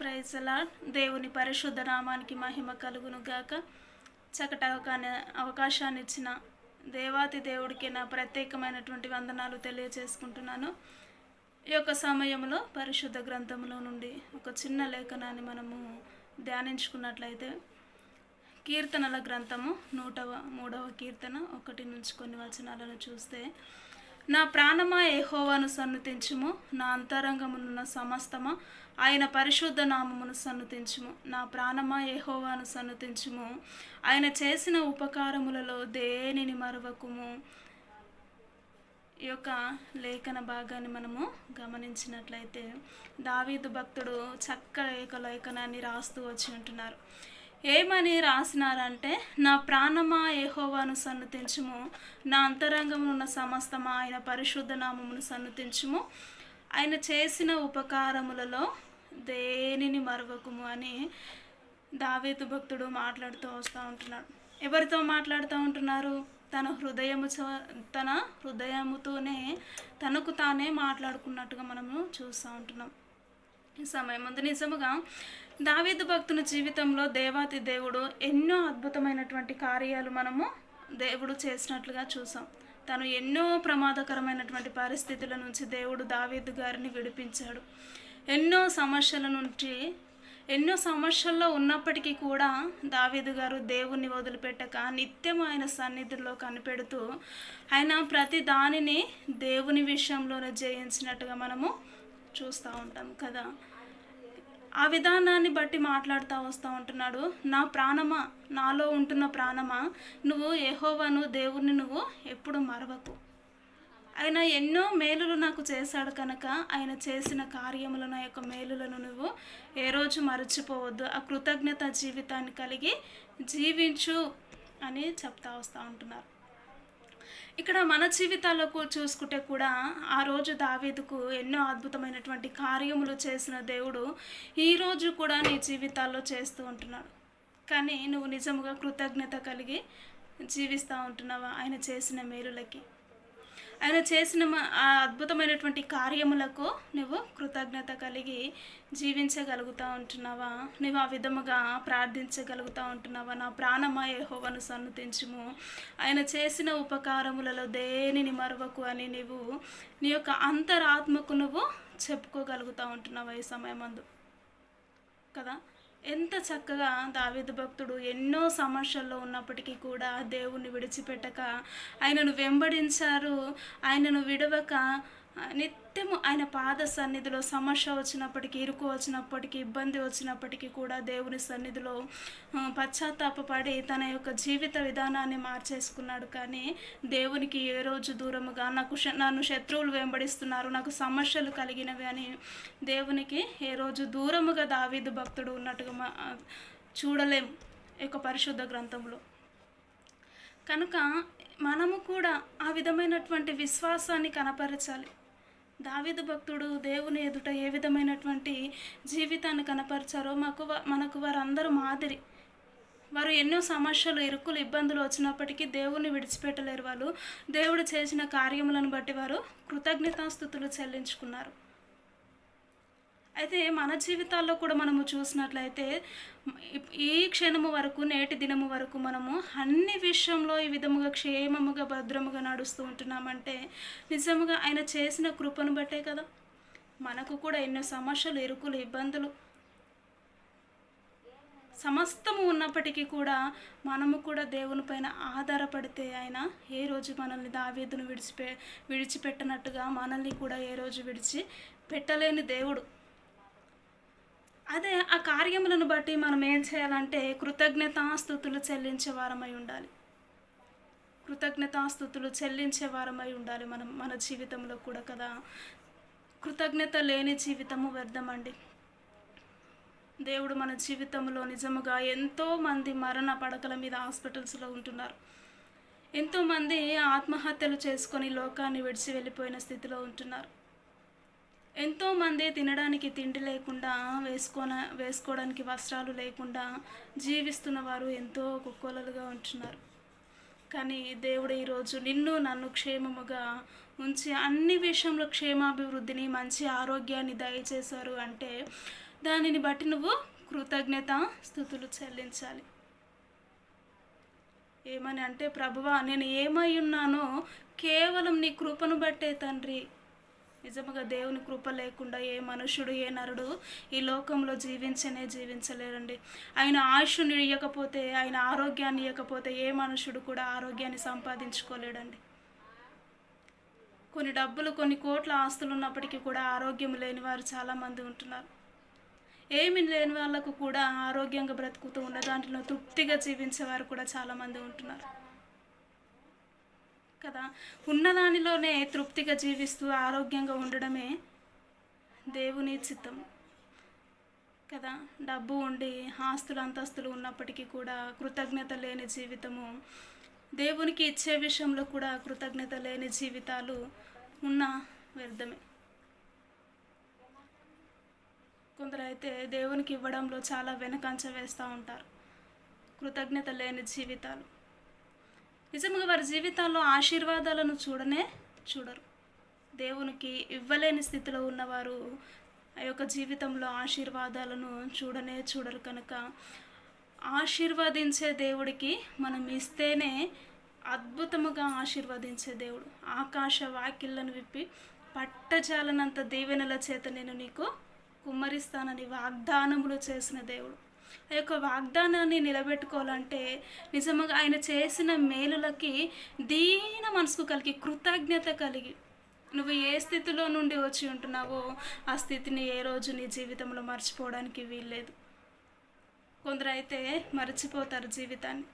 ప్రైజలా దేవుని పరిశుద్ధ నామానికి మహిమ కలుగును గాక. చక్కటి అవకాశాన్ని ఇచ్చిన దేవాతి దేవుడికి నా ప్రత్యేకమైనటువంటి వందనాలు తెలియజేసుకుంటున్నాను ఈ యొక్క సమయంలో పరిశుద్ధ గ్రంథంలో నుండి ఒక చిన్న లేఖనాన్ని మనము ధ్యానించుకున్నట్లయితే కీర్తనల గ్రంథము నూటవ మూడవ కీర్తన ఒకటి నుంచి కొన్ని వచనాలను చూస్తే నా ప్రాణమా ఏహోవాను సన్నుతించుము. నా అంతరంగమునున్న సమస్తమా ఆయన పరిశుద్ధ నామమును సన్నుతించుము. నా ప్రాణమా ఏహోవాను సన్నుతించుము. ఆయన చేసిన ఉపకారములలో దేనిని మరవకుము? ఈ యొక్క లేఖన భాగాన్ని మనము గమనించినట్లయితే దావీదు భక్తుడు చక్క ఏక లేఖనాన్ని రాస్తూ వచ్చి ఉంటున్నారు ఏమని రాసినారంటే నా ప్రాణమా ఏహోవాను సన్నుతించుము నా అంతరంగమున ఉన్న సమస్తమా ఆయన పరిశుద్ధ నామమును సన్నుతించుము. ఆయన చేసిన ఉపకారములలో దేనిని మరవకుము అని దావేతు భక్తుడు మాట్లాడుతూ వస్తూ ఉంటున్నాడు. ఎవరితో మాట్లాడుతూ ఉంటున్నారు? తన హృదయము తన హృదయముతోనే తనకు తానే మాట్లాడుకున్నట్టుగా మనము చూస్తూ ఉంటున్నాం. ఈ సమయం ముందు నిజముగా దావీదు భక్తుని జీవితంలో దేవాతి దేవుడు ఎన్నో అద్భుతమైనటువంటి కార్యాలు మనము దేవుడు చేసినట్లుగా చూసాం. తను ఎన్నో ప్రమాదకరమైనటువంటి పరిస్థితుల నుంచి దేవుడు దావీదు గారిని విడిపించాడు. ఎన్నో సమస్యల నుంచి ఎన్నో సమస్యల్లో ఉన్నప్పటికీ కూడా దావీదు గారు దేవుణ్ణి వదిలిపెట్టక నిత్యం ఆయన సన్నిధిలో కనిపెడుతూ ఆయన ప్రతి దానిని దేవుని విషయంలోనే జయించినట్టుగా మనము చూస్తూ ఉంటాం కదా. ఆ విధానాన్ని బట్టి మాట్లాడుతూ వస్తూ ఉంటున్నాడు. నా ప్రాణమా? నాలో ఉంటున్న ప్రాణమా? నువ్వు ఏహోవాను దేవుణ్ణి నువ్వు ఎప్పుడు మరవకు. ఆయన ఎన్నో మేలులు నాకు చేశాడు కనుక ఆయన చేసిన కార్యములను ఆ యొక్క మేలులను నువ్వు ఏ రోజు మరచిపోవద్దు. ఆ కృతజ్ఞత జీవితాన్ని కలిగి జీవించు అని చెప్తా వస్తూ ఉంటున్నారు. ఇక్కడ మన జీవితాల్లో చూసుకుంటే కూడా ఆ రోజు దావీదుకు ఎన్నో అద్భుతమైనటువంటి కార్యములు చేసిన దేవుడు ఈరోజు కూడా నీ జీవితాల్లో చేస్తూ ఉంటున్నాడు. కానీ నువ్వు నిజముగా కృతజ్ఞత కలిగి జీవిస్తూ ఉంటున్నావా? ఆయన చేసిన మేలులకి. ఆయన చేసిన ఆ అద్భుతమైనటువంటి కార్యములకు నువ్వు కృతజ్ఞత కలిగి జీవించగలుగుతూ ఉంటున్నావా? నువ్వు ఆ విధముగా ప్రార్థించగలుగుతూ ఉంటున్నావా? నా ప్రాణమా యెహోవాను సన్నతించుము. ఆయన చేసిన ఉపకారములలో దేనిని మరవకు అని నీవు నీ యొక్క అంతరాత్మకు నువ్వు చెప్పుకోగలుగుతూ ఉంటున్నావా ఈ సమయమందు? కదా? ఎంత చక్కగా దావీదు భక్తుడు ఎన్నో సమస్యల్లో ఉన్నప్పటికీ కూడా దేవుణ్ణి విడిచిపెట్టక ఆయనను వెంబడించారు ఆయనను విడవక నిత్యము ఆయన పాద సన్నిధిలో సమస్య వచ్చినప్పటికీ ఇరుకు వచ్చినప్పటికీ ఇబ్బంది వచ్చినప్పటికీ కూడా దేవుని సన్నిధిలో పశ్చాత్తాపడి తన యొక్క జీవిత విధానాన్ని మార్చేసుకున్నాడు. కానీ దేవునికి ఏ రోజు దూరముగా నాకు నన్ను శత్రువులు వెంబడిస్తున్నారు నాకు సమస్యలు కలిగినవి అని దేవునికి ఏ రోజు దూరముగా దావీదు భక్తుడు ఉన్నట్టుగా మా- చూడలేం ఈ యొక్క పరిశుద్ధ గ్రంథంలో. కనుక మనము కూడా ఆ విధమైనటువంటి విశ్వాసాన్ని కనపరచాలి. దావిదు భక్తుడు దేవుని ఎదుట ఏ విధమైనటువంటి జీవితాన్ని కనపరిచారో మాకు మనకు వారందరూ మాదిరి. వారు ఎన్నో సమస్యలు ఇరుకులు ఇబ్బందులు వచ్చినప్పటికీ దేవుని విడిచిపెట్టలేరు వాళ్ళు. దేవుడు చేసిన కార్యములను బట్టి వారు కృతజ్ఞతాస్థుతులు చెల్లించుకున్నారు. అయితే మన జీవితాల్లో కూడా మనము చూసినట్లయితే ఈ క్షణము వరకు నేటి దినము వరకు మనము అన్ని విషయంలో ఈ విధముగా క్షేమముగా భద్రముగా నడుస్తూ ఉంటున్నామంటే నిజముగా ఆయన చేసిన కృపను బట్టే కదా. మనకు కూడా ఎన్నో సమస్యలు ఇరుకులు ఇబ్బందులు. సమస్తము ఉన్నప్పటికీ కూడా మనము కూడా దేవుని పైన ఆధారపడితే ఆయన ఏ రోజు మనల్ని దావీదును విడిచిపె విడిచిపెట్టనట్టుగా మనల్ని కూడా ఏ రోజు విడిచి పెట్టలేని దేవుడు. అదే ఆ కార్యములను బట్టి మనం ఏం చేయాలంటే కృతజ్ఞతాస్థుతులు చెల్లించే వారమై ఉండాలి. కృతజ్ఞతాస్థుతులు చెల్లించే వారమై ఉండాలి మనం మన జీవితంలో కూడా కదా. కృతజ్ఞత లేని జీవితము వ్యర్థమండి. దేవుడు మన జీవితంలో నిజముగా ఎంతోమంది మరణ పడకల మీద హాస్పిటల్స్లో ఉంటున్నారు. ఎంతోమంది ఆత్మహత్యలు చేసుకొని లోకాన్ని విడిచి వెళ్ళిపోయిన స్థితిలో ఉంటున్నారు. ఎంతోమంది తినడానికి తిండి లేకుండా వేసుకోన వేసుకోవడానికి వస్త్రాలు లేకుండా జీవిస్తున్న వారు ఎంతో కుక్కోలలుగా ఉంటున్నారు. కానీ దేవుడు ఈరోజు నిన్ను నన్ను క్షేమముగా ఉంచి అన్ని విషయంలో క్షేమాభివృద్ధిని మంచి ఆరోగ్యాన్ని దయచేశారు అంటే దానిని బట్టి నువ్వు కృతజ్ఞత స్థుతులు చెల్లించాలి. ఏమని అంటే ప్రభువా నేను ఏమై ఉన్నానో కేవలం నీ కృపను బట్టే తండ్రి. నిజముగా దేవుని కృప లేకుండా ఏ మనుషుడు ఏ నరుడు ఈ లోకంలో జీవించనే జీవించలేరండి. ఆయన ఆయుష్ని ఇవ్వకపోతే ఆయన ఆరోగ్యాన్ని ఇవ్వకపోతే ఏ మనుషుడు కూడా ఆరోగ్యాన్ని సంపాదించుకోలేడండి. కొన్ని డబ్బులు కొన్ని కోట్ల ఆస్తులు ఉన్నప్పటికీ కూడా ఆరోగ్యం లేని వారు చాలామంది ఉంటున్నారు. ఏమి లేని వాళ్ళకు కూడా ఆరోగ్యంగా బ్రతుకుతూ ఉన్న దాంట్లో తృప్తిగా జీవించేవారు కూడా చాలామంది ఉంటున్నారు. కదా? ఉన్నదానిలోనే తృప్తిగా జీవిస్తూ ఆరోగ్యంగా ఉండడమే దేవుని చిత్తం కదా? డబ్బు ఉండి ఆస్తులు అంతస్తులు ఉన్నప్పటికీ కూడా కృతజ్ఞత లేని జీవితము దేవునికి ఇచ్చే విషయంలో కూడా కృతజ్ఞత లేని జీవితాలు ఉన్న వ్యర్థమే. కొందరైతే దేవునికి ఇవ్వడంలో చాలా వెనకంచ వేస్తూ ఉంటారు. కృతజ్ఞత లేని జీవితాలు. నిజంగా వారి జీవితాల్లో ఆశీర్వాదాలను చూడనే చూడరు. దేవునికి ఇవ్వలేని స్థితిలో ఉన్నవారు ఆ యొక్క జీవితంలో ఆశీర్వాదాలను చూడనే చూడరు కనుక. ఆశీర్వదించే దేవుడికి మనం ఇస్తేనే అద్భుతముగా ఆశీర్వదించే దేవుడు. ఆకాశ వాకిళ్ళను విప్పి పట్టజాలనంత దీవెనల చేత నేను నీకు కుమ్మరిస్తానని వాగ్దానములు చేసిన దేవుడు. ఆ యొక్క వాగ్దానాన్ని నిలబెట్టుకోవాలంటే నిజంగా ఆయన చేసిన మేలులకి దీన మనసుకు కలిగి కృతజ్ఞత కలిగి. నువ్వు ఏ స్థితిలో నుండి వచ్చి ఉంటున్నావో ఆ స్థితిని ఏ రోజు నీ జీవితంలో మర్చిపోవడానికి వీల్లేదు. కొందరైతే మర్చిపోతారు జీవితాన్ని.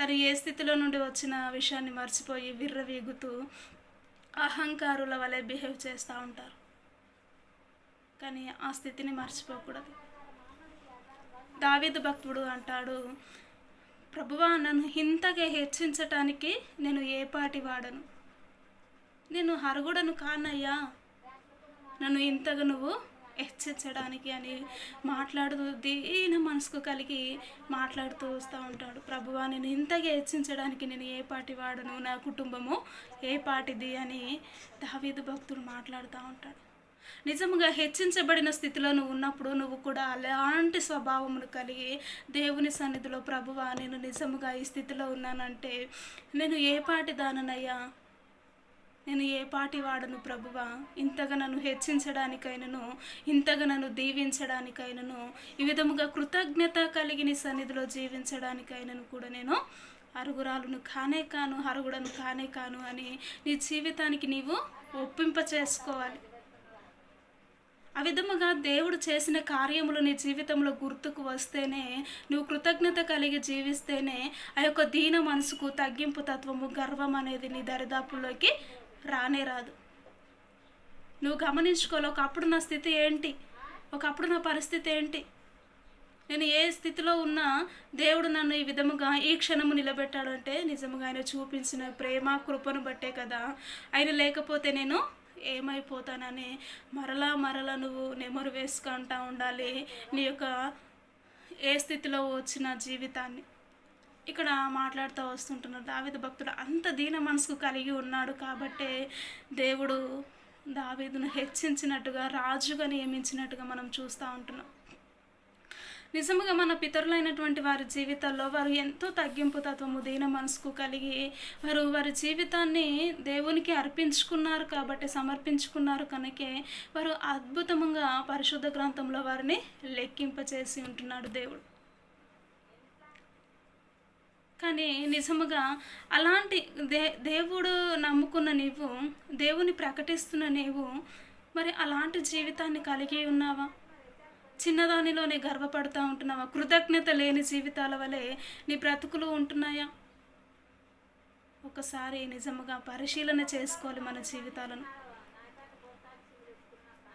తను ఏ స్థితిలో నుండి వచ్చిన విషయాన్ని మర్చిపోయి విర్రవీగుతూ అహంకారుల వలె బిహేవ్ చేస్తూ ఉంటారు. కానీ ఆ స్థితిని మర్చిపోకూడదు. దావీదు భక్తుడు అంటాడు ప్రభువా నన్ను ఇంతగా హెచ్చించటానికి నేను ఏ పాటి వాడను? నేను హరుగుడను కానయ్యా. నన్ను ఇంతగా నువ్వు హెచ్చించడానికి అని మాట్లాడుతూ దీన మనసుకు కలిగి మాట్లాడుతూ వస్తూ ఉంటాడు. ప్రభువా నేను ఇంతగా హెచ్చించడానికి నేను ఏ పాటి వాడను? నా కుటుంబము ఏ పాటిది? అని దావీదు భక్తుడు మాట్లాడుతూ ఉంటాడు. నిజముగా హెచ్చించబడిన స్థితిలో నువ్వు ఉన్నప్పుడు నువ్వు కూడా అలాంటి స్వభావమును కలిగి దేవుని సన్నిధిలో ప్రభువా నేను నిజముగా ఈ స్థితిలో ఉన్నానంటే నేను ఏ పాటి దాననయ్యా? నేను ఏ పాటి వాడను ప్రభువా? ఇంతగా నన్ను హెచ్చించడానికైనను ఇంతగా నన్ను దీవించడానికైనను ఈ విధముగా కృతజ్ఞత కలిగిన సన్నిధిలో జీవించడానికైనను కూడా నేను అరుగురాలును కానే కాను అరుగుడను కానే కాను అని నీ జీవితానికి నీవు ఒప్పింప చేసుకోవాలి ఆ విధముగా దేవుడు చేసిన కార్యములు నీ జీవితంలో గుర్తుకు వస్తేనే నువ్వు కృతజ్ఞత కలిగి జీవిస్తేనే ఆ యొక్క దీన మనసుకు తగ్గింపు తత్వము గర్వం అనేది నీ దరిదాపుల్లోకి రానే రాదు. నువ్వు గమనించుకోవాలి ఒకప్పుడు నా స్థితి ఏంటి? ఒకప్పుడు నా పరిస్థితి ఏంటి? నేను ఏ స్థితిలో ఉన్నా దేవుడు నన్ను ఈ విధముగా ఈ క్షణము నిలబెట్టాడంటే నిజముగా ఆయన చూపించిన ప్రేమ కృపను బట్టే కదా. ఆయన లేకపోతే నేను ఏమైపోతానని మరలా మరలా నువ్వు నెమరు వేసుకుంటా ఉండాలి. నీ యొక్క ఏ స్థితిలో వచ్చిన జీవితాన్ని. ఇక్కడ మాట్లాడుతూ వస్తుంటున్నారు దావిద భక్తుడు అంత దీన మనసుకు కలిగి ఉన్నాడు కాబట్టే దేవుడు దావేదును హెచ్చించినట్టుగా రాజుగా నియమించినట్టుగా మనం చూస్తూ ఉంటున్నాం. నిజముగా మన పితరులైనటువంటి వారి జీవితాల్లో వారు ఎంతో తగ్గింపు తత్వము దీన మనసుకు కలిగి వారు వారి జీవితాన్ని దేవునికి అర్పించుకున్నారు కాబట్టి సమర్పించుకున్నారు కనుకే వారు అద్భుతంగా పరిశుద్ధ గ్రంథంలో వారిని లెక్కింపచేసి ఉంటున్నాడు దేవుడు. కానీ నిజముగా అలాంటి దే దేవుడు నమ్ముకున్న నీవు దేవుని ప్రకటిస్తున్న నీవు మరి అలాంటి జీవితాన్ని కలిగి ఉన్నావా? చిన్నదానిలోనే గర్వపడుతూ ఉంటున్నావా? కృతజ్ఞత లేని జీవితాల వలె నీ బ్రతుకులు ఉంటున్నాయా? ఒకసారి నిజముగా పరిశీలన చేసుకోవాలి మన జీవితాలను.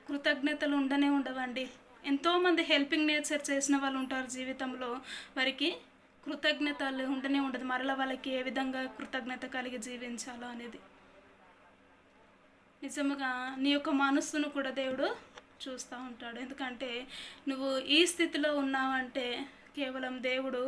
కృతజ్ఞతలు ఉండనే ఉండవండి. ఎంతోమంది హెల్పింగ్ నేచర్ చేసిన వాళ్ళు ఉంటారు జీవితంలో. వారికి కృతజ్ఞతలు ఉండనే ఉండదు. మరల వాళ్ళకి ఏ విధంగా కృతజ్ఞత కలిగి జీవించాలో అనేది. నిజముగా నీ యొక్క మనస్సును కూడా దేవుడు చూస్తూ ఉంటాడు. ఎందుకంటే నువ్వు ఈ స్థితిలో ఉన్నావంటే కేవలం దేవుడు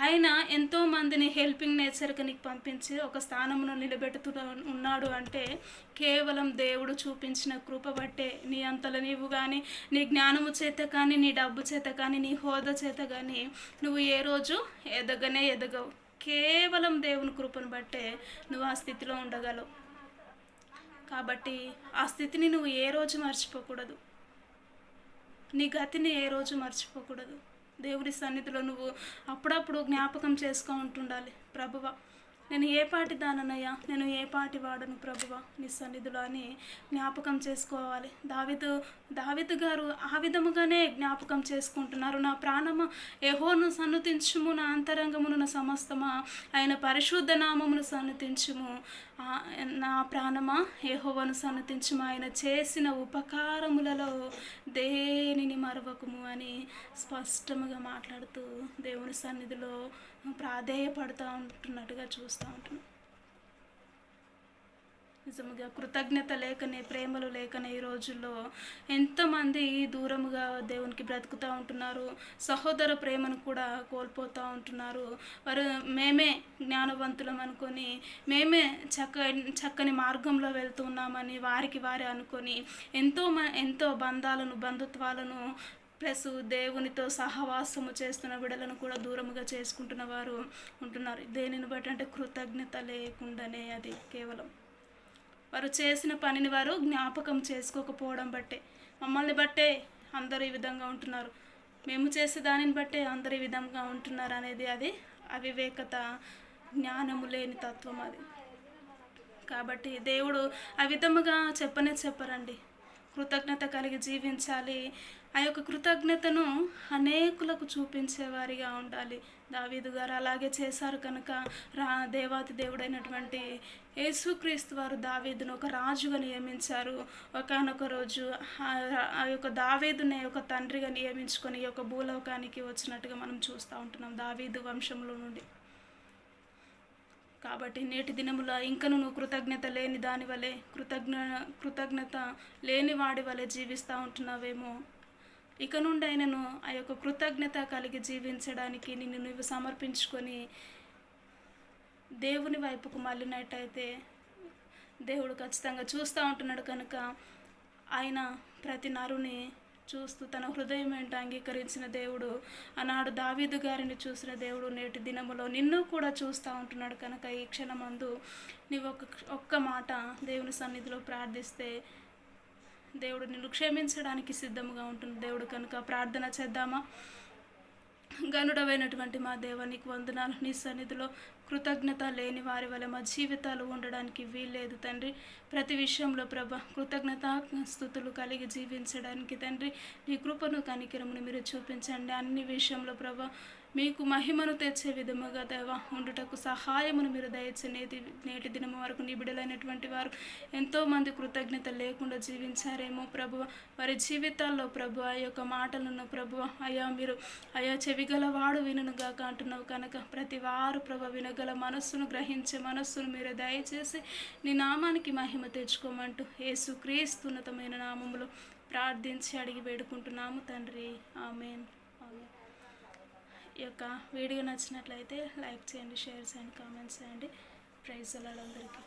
ఆయన ఎంతో మందిని హెల్పింగ్ నేచర్కి నీకు పంపించి ఒక స్థానమును నిలబెడుతూ ఉన్నాడు అంటే కేవలం దేవుడు చూపించిన కృప బట్టే నీ అంతల నీవు కానీ నీ జ్ఞానము చేత కానీ నీ డబ్బు చేత కానీ నీ హోదా చేత కానీ నువ్వు ఏ రోజు ఎదగనే ఎదగవు. కేవలం దేవుని కృపను బట్టే నువ్వు ఆ స్థితిలో ఉండగలవు. కాబట్టి ఆ స్థితిని నువ్వు ఏ రోజు మర్చిపోకూడదు. నీ గతిని ఏ రోజు మర్చిపోకూడదు. దేవుని సన్నిధిలో నువ్వు అప్పుడప్పుడు జ్ఞాపకం చేసుకో ఉంటుండాలి. ప్రభువ నేను ఏ పాటి దాననయ్యా? నేను ఏ పాటి వాడను ప్రభువ? నీ సన్నిధిలో అని జ్ఞాపకం చేసుకోవాలి. దావిదు దావిదు గారు ఆ విధముగానే జ్ఞాపకం చేసుకుంటున్నారు. నా ప్రాణమ ఎహోను సన్నతించుము నా అంతరంగమును నా సమస్తమా? ఆయన పరిశుద్ధ నామమును సన్నతించుము. నా ప్రాణమా? యహోవను సన్నతించుము. ఆయన చేసిన ఉపకారములలో దేనిని మరవకుము అని స్పష్టముగా మాట్లాడుతూ దేవుని సన్నిధిలో ప్రాధేయపడుతూ ఉంటున్నట్టుగా చూస్తూ ఉంటున్నాం. నిజముగా కృతజ్ఞత లేకనే ప్రేమలు లేకనే ఈ రోజుల్లో ఎంతమంది దూరముగా దేవునికి బ్రతుకుతూ ఉంటున్నారు. సహోదర ప్రేమను కూడా కోల్పోతూ ఉంటున్నారు. వారు మేమే జ్ఞానవంతులం అనుకొని మేమే చక్క చక్కని మార్గంలో వెళ్తున్నామని వారికి వారే అనుకొని ఎంతో మ ఎంతో బంధాలను బంధుత్వాలను ప్లస్ దేవునితో సహవాసము చేస్తున్న బిడలను కూడా దూరముగా చేసుకుంటున్న వారు ఉంటున్నారు. దేనిని బట్టి అంటే కృతజ్ఞత లేకుండానే అది కేవలం వారు చేసిన పనిని వారు జ్ఞాపకం చేసుకోకపోవడం బట్టే మమ్మల్ని బట్టే అందరూ ఈ విధంగా ఉంటున్నారు. మేము చేసే దానిని బట్టే అందరు ఈ విధంగా ఉంటున్నారు అనేది అది అవివేకత జ్ఞానము లేని తత్వం అది. కాబట్టి దేవుడు ఆ విధముగా చెప్పనే చెప్పరండి. కృతజ్ఞత కలిగి జీవించాలి. ఆ యొక్క కృతజ్ఞతను అనేకులకు చూపించేవారిగా ఉండాలి. దావీదు గారు అలాగే చేశారు కనుక రా దేవాతి దేవుడైనటువంటి యేసుక్రీస్తు వారు దావీదును ఒక రాజుగా నియమించారు. ఒకనొక రోజు ఆ- ఆ యొక్క దావీదుని ఒక తండ్రిగా నియమించుకొని ఈ యొక్క భూలోకానికి వచ్చినట్టుగా మనం చూస్తూ ఉంటున్నాం దావీదు వంశంలో నుండి. కాబట్టి నేటి దినముల ఇంకను నువ్వు కృతజ్ఞత లేని దాని వలె కృతజ్ఞ కృతజ్ఞత లేని వాడి వలె జీవిస్తూ ఉంటున్నావేమో ఇక నుండి ఆయనను ఆ యొక్క కృతజ్ఞత కలిగి జీవించడానికి నిన్ను నువ్వు సమర్పించుకొని దేవుని వైపుకు మళ్ళినట్టయితే దేవుడు ఖచ్చితంగా చూస్తూ ఉంటున్నాడు కనుక ఆయన ప్రతి నరుని చూస్తూ తన హృదయం ఏంటో అంగీకరించిన దేవుడు ఆనాడు దావీదు గారిని చూసిన దేవుడు నేటి దినములో నిన్ను కూడా చూస్తూ ఉంటున్నాడు కనుక ఈ క్షణమందు నీవు ఒక్క ఒక్క మాట దేవుని సన్నిధిలో ప్రార్థిస్తే దేవుడు నిన్ను క్షమించడానికి సిద్ధంగా ఉంటుంది. దేవుడు కనుక ప్రార్థన చేద్దామా? గనుడవైనటువంటి మా దేవ నీకు వందనాలు. నీ సన్నిధిలో కృతజ్ఞత లేని వారి వల్ల మా జీవితాలు ఉండడానికి వీల్లేదు తండ్రి. ప్రతి విషయంలో ప్రభ కృతజ్ఞత స్థుతులు కలిగి జీవించడానికి తండ్రి నీ కృపను కనికరమును మీరు చూపించండి. అన్ని విషయంలో ప్రభ మీకు మహిమను తెచ్చే విధముగా దేవ ఉండుటకు సహాయమును మీరు దయచే నేటి నేటి దినం వరకు నిబిడలైనటువంటి వారు ఎంతోమంది కృతజ్ఞత లేకుండా జీవించారేమో ప్రభువ. వారి జీవితాల్లో ప్రభు ఆ యొక్క మాటలను ప్రభు అయ్యా మీరు అయ్యా చెవిగల వాడు వినుగాక అంటున్నావు కనుక ప్రతి వారు ప్రభు వినగల మనస్సును గ్రహించే మనస్సును మీరు దయచేసి నీ నామానికి మహిమ తెచ్చుకోమంటూ యేసు క్రీస్తున్నతమైన నామములో ప్రార్థించి అడిగి వేడుకుంటున్నాము తండ్రి. ఆమెన్. ఈ యొక్క వీడియో నచ్చినట్లయితే లైక్ చేయండి షేర్ చేయండి కామెంట్స్ చేయండి. ప్రైజ్ అందరికీ.